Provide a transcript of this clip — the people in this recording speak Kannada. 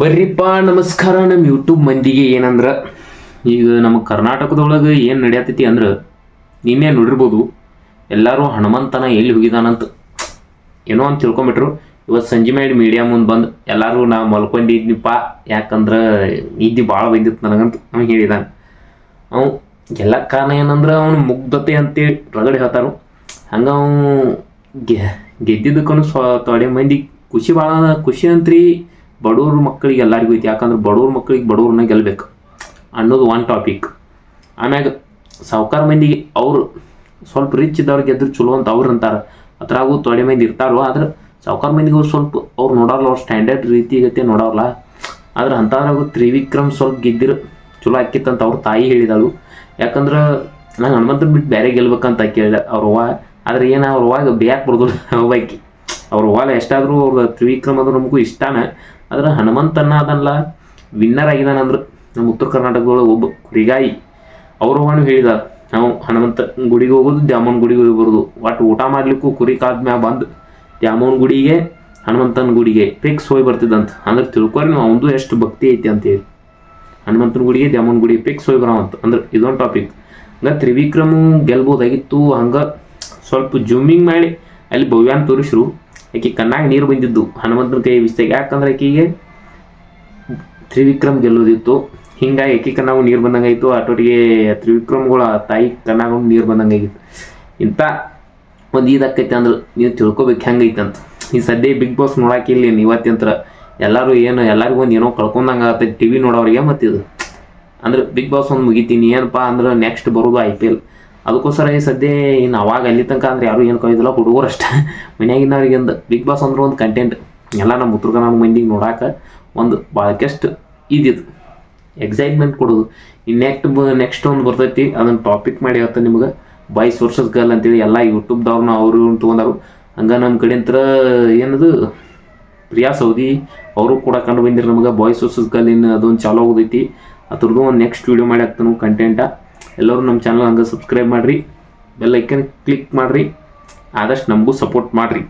ಬರ್ರಿಪ್ಪ, ನಮಸ್ಕಾರ. ನಮ್ಮ ಯೂಟ್ಯೂಬ್ ಮಂದಿಗೆ ಏನಂದ್ರೆ, ಈಗ ನಮ್ಮ ಕರ್ನಾಟಕದೊಳಗೆ ಏನು ನಡೆಯತೈತಿ ಅಂದ್ರೆ, ನಿನ್ನೆ ನೋಡಿರ್ಬೋದು, ಎಲ್ಲರೂ ಹನುಮಂತನ ಎಲ್ಲಿ ಹೋಗಿದಾನಂತ. ಏನೋ ಅಂತ ತಿಳ್ಕೊಂಬಿಟ್ರು. ಇವತ್ತು ಸಂಜೆ ಮೇಲೆ ಮೀಡಿಯಾ ಮುಂದೆ ಬಂದು ಎಲ್ಲರೂ ನಾ ಮಲ್ಕೊಂಡಿದ್ನಿಪ್ಪ, ಯಾಕಂದ್ರೆ ನಿದ್ದೆ ಭಾಳ ಬಂದಿತ್ತು ನನಗಂತ ಅವ್ನು ಹೇಳಿದಾನೆ. ಅವ್ ಎಲ್ಲ ಕಾರಣ ಏನಂದ್ರೆ, ಅವನು ಮುಗ್ಧತೆ ಅಂತೇಳಿ ರಗಡೆ ಹೇಳ್ತಾರು. ಹಂಗೆ ಅವನು ಗೆದ್ದಿದ್ದಕ್ಕೂ ಸ್ವ ತೊಡೆ ಮಂದಿ ಖುಷಿ ಭಾಳ ಖುಷಿ ಅಂತ್ರಿ. ಬಡವ್ರ ಮಕ್ಕಳಿಗೆ ಎಲ್ಲರಿಗೂ ಐತಿ. ಯಾಕಂದ್ರೆ ಬಡವ್ರ ಮಕ್ಕಳಿಗೆ ಬಡವ್ರನ್ನ ಗೆಲ್ಬೇಕು. ಅನ್ನೋದು ಒನ್ ಟಾಪಿಕ್ ಆಮ್ಯಾಗ ಸಾವುಕಾರ ಮಂದಿಗೆ ಅವರು ಸ್ವಲ್ಪ ರಿಚ್ ಇದ್ದವ್ರಿಗೆ ಗೆದ್ರೆ ಚಲೋ ಅಂತ ಅವ್ರು ಅಂತಾರೆ. ಅದ್ರಾಗೂ ತೊಡೆ ಮಂದಿ ಇರ್ತಾರೋ ಆದ್ರೆ ಸಾವುಕಾರ ಮಂದಿಗೆ ಅವ್ರು ಸ್ವಲ್ಪ ಅವ್ರು ನೋಡೋಲ್ಲ ಅವ್ರು ಸ್ಟ್ಯಾಂಡರ್ಡ್ ರೀತಿಗತೆ ನೋಡೋಲ್ಲ ಆದ್ರೆ ಅಂಥದ್ರಾಗೂ ತ್ರಿವಿಕ್ರಮ್ ಸ್ವಲ್ಪ ಗೆದ್ದಿರ ಚಲೋ ಆಕಿತ್ತಂತ ಅವ್ರ ತಾಯಿ ಹೇಳಿದಳು. ಯಾಕಂದ್ರೆ ನಂಗೆ ಹನುಮಂತನ ಬಿಟ್ಟು ಬೇರೆ ಗೆಲ್ಬೇಕಂತ ಕೇಳಿದೆ ಅವ್ರ ಅವ್ವ. ಆದ್ರೆ ಏನು ಅವ್ರ ಅವಾಗ ಬೇಯಕ್ಕೆ ಬರ್ದು ಹೋಗ್ಬಾಕಿ ಅವ್ರ ಅವ್ವ ಎಷ್ಟಾದರೂ ಅವ್ರ ತ್ರಿವಿಕ್ರಮ್ ಅಂದ್ರೆ ನಮಗೂ ಇಷ್ಟಾನ. ಆದ್ರೆ ಹನುಮಂತನ ಅದಲ್ಲ ವಿನ್ನರ್ ಆಗಿದಾನಂದ್ರೆ ನಮ್ಮ ಉತ್ತರ ಕರ್ನಾಟಕದೊಳಗೆ ಒಬ್ಬ ಕುರಿಗಾಯಿ ಅವರು ಅವನು ಹೇಳಿದ, ನಾವು ಹನುಮಂತ ಗುಡಿಗೆ ಹೋಗೋದು ದ್ಯಾಮನ್ ಗುಡಿಗೆ ಹೋಗಿ ಒಟ್ಟು ಊಟ ಮಾಡ್ಲಿಕ್ಕೂ ಕುರಿ ಕಾದ ಮ್ಯಾಗ ಬಂದು ದ್ಯಾಮವ್ವನ ಗುಡಿಗೆ, ಹನುಮಂತನ ಗುಡಿಗೆ ಫಿಕ್ಸ್ ಹೋಗಿ ಬರ್ತಿದ್ದಂತ. ಅಂದ್ರೆ ತಿಳ್ಕೊರಿ ನಾವು ಅವನದು ಎಷ್ಟು ಭಕ್ತಿ ಐತಿ ಅಂತೇಳಿ ಹನುಮಂತನ ಗುಡಿಗೆ ದ್ಯಾಮನ್ ಗುಡಿಗೆ ಫಿಕ್ಸ್ ಹೋಗಿ ಬರೋವಂತ. ಅಂದ್ರೆ ಇದೊಂದು ಟಾಪಿಕ್ ಹಂಗ ತ್ರಿವಿಕ್ರಮು ಗೆಲ್ಬೋದಾಗಿತ್ತು. ಹಂಗ ಸ್ವಲ್ಪ ಜೂಮಿಂಗ್ ಮಾಡಿ ಅಲ್ಲಿ ಭವ್ಯಾನ್ ತೋರಿಸ್ರು. ಆಕಿ ಕಣ್ಣಾಗ ನೀರು ಬಂದಿದ್ದು ಹನುಮಂತನ ಕೈ ಬಿಸ್ತಾಗ ಯಾಕಂದ್ರೆ ಆಕೆಗೆ ತ್ರಿವಿಕ್ರಮ್ ಗೆಲ್ಲೋದಿತ್ತು. ಹಿಂಗಾಗಿ ಆಕೆ ಕಣ್ಣಾಗ ನೀರು ಬಂದಂಗಾಯ್ತು. ಆಟೋಟಿಗೆ ತ್ರಿವಿಕ್ರಮ್ಗಳ ತಾಯಿ ಕಣ್ಣಾಗ ನೀರು ಬಂದಂಗಾಗಿತ್ತು. ಇಂಥ ಒಂದು ಇದಾಕೈತೆ ಅಂದ್ರೆ ನೀವು ತಿಳ್ಕೊಬೇಕು ಹೆಂಗೈತೆ ಅಂತ. ಈ ಸದ್ಯ ಬಿಗ್ ಬಾಸ್ ನೋಡಾಕಿಲ್ಲ ಇವತ್ತಿಂತ್ರ ಎಲ್ಲರೂ ಏನು ಎಲ್ಲರಿಗೂ ಒಂದು ಏನೋ ಕಳ್ಕೊಂಡಂಗೆ ಆಗತ್ತೆ ಟಿ ವಿ ನೋಡೋರಿಗೆ ಮತ್ತಿದು. ಅಂದ್ರೆ ಬಿಗ್ ಬಾಸ್ ಒಂದು ಮುಗಿತೀನಿ ಏನಪ್ಪ ಅಂದ್ರೆ ನೆಕ್ಸ್ಟ್ ಬರೋದು ಐ ಪಿ ಎಲ್ ಅದಕ್ಕೋಸ್ಕರ ಈ ಸದ್ಯ ಇನ್ನು ಅವಾಗ ಅಲ್ಲಿ ತನಕ ಅಂದ್ರೆ ಯಾರು ಏನು ಕೈದಿಲ್ಲ, ಹುಡುಗರು ಅಷ್ಟೇ. ಮನೆಯಾಗಿನವ್ರಿಗೆ ಒಂದು ಬಿಗ್ ಬಾಸ್ ಅಂದ್ರೆ ಒಂದು ಕಂಟೆಂಟ್ ಎಲ್ಲ ನಮ್ಮ ಉತ್ತರ ಕನ್ನಡ ಮಂದಿಗೆ ನೋಡಾಕ ಒಂದು ಭಾಳಕ್ಕೆಷ್ಟು ಇದಿತ್ತು ಎಕ್ಸೈಟ್ಮೆಂಟ್ ಕೊಡೋದು. ಇನ್ನು ನೆಕ್ಸ್ಟ್ ನೆಕ್ಸ್ಟ್ ಒಂದು ಬರ್ತೈತಿ, ಅದನ್ನು ಟಾಪಿಕ್ ಮಾಡಿ ಹೇಳ್ತಾ ನಿಮ್ಗೆ. ಬಾಯ್ಸ್ ವರ್ಸಸ್ ಗರ್ಲ್ ಅಂತೇಳಿ ಎಲ್ಲ ಯೂಟ್ಯೂಬ್ದವ್ರನ್ನ ಅವರು ಇವ್ರನ್ನ ತೊಗೊಂಡಾರು. ಹಂಗೆ ನಮ್ಮ ಕಡೆಂತ್ರ ಏನದು? ಪ್ರಿಯಾ ಸೌದಿ ಅವರು ಕೂಡ ಕಂಡು ಬಂದಿರು ನಮಗೆ. ಬಾಯ್ಸ್ ವರ್ಸಸ್ ಗರ್ಲ್ ಇನ್ನು ಅದೊಂದು ಚಾಲೋ ಹೋಗೈತಿ ಅದ್ರದ್ದು ಒಂದು ನೆಕ್ಸ್ಟ್ ವೀಡಿಯೋ ಮಾಡಿ ಹಾಕ್ತಾನು ಕಂಟೆಂಟ ಎಲ್ಲರೂ ನಮ್ಮ ಚಾನಲ್ ಹಂಗೆ ಸಬ್ಸ್ಕ್ರೈಬ್ ಮಾಡಿರಿ ಬೆಲ್ ಐಕನ್ ಕ್ಲಿಕ್ ಮಾಡಿರಿ ಆದಷ್ಟು ನಮಗೂ ಸಪೋರ್ಟ್ ಮಾಡಿರಿ.